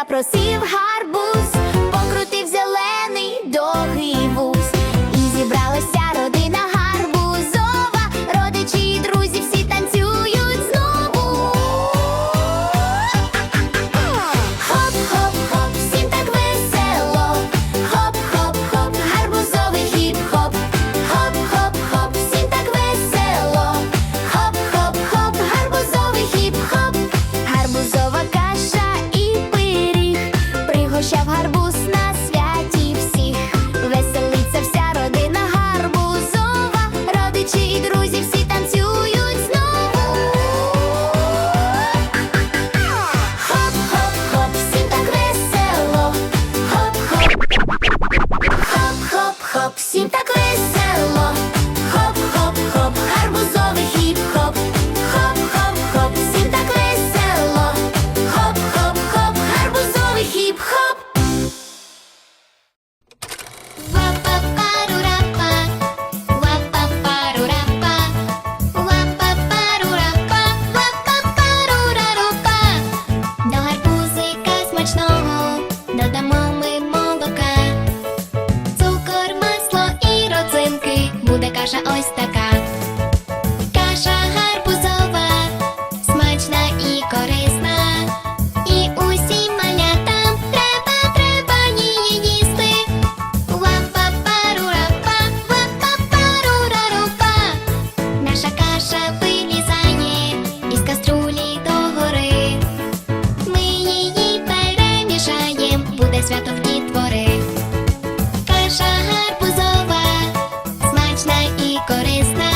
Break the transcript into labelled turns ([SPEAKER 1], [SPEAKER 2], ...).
[SPEAKER 1] запросив гарбуз. корисна.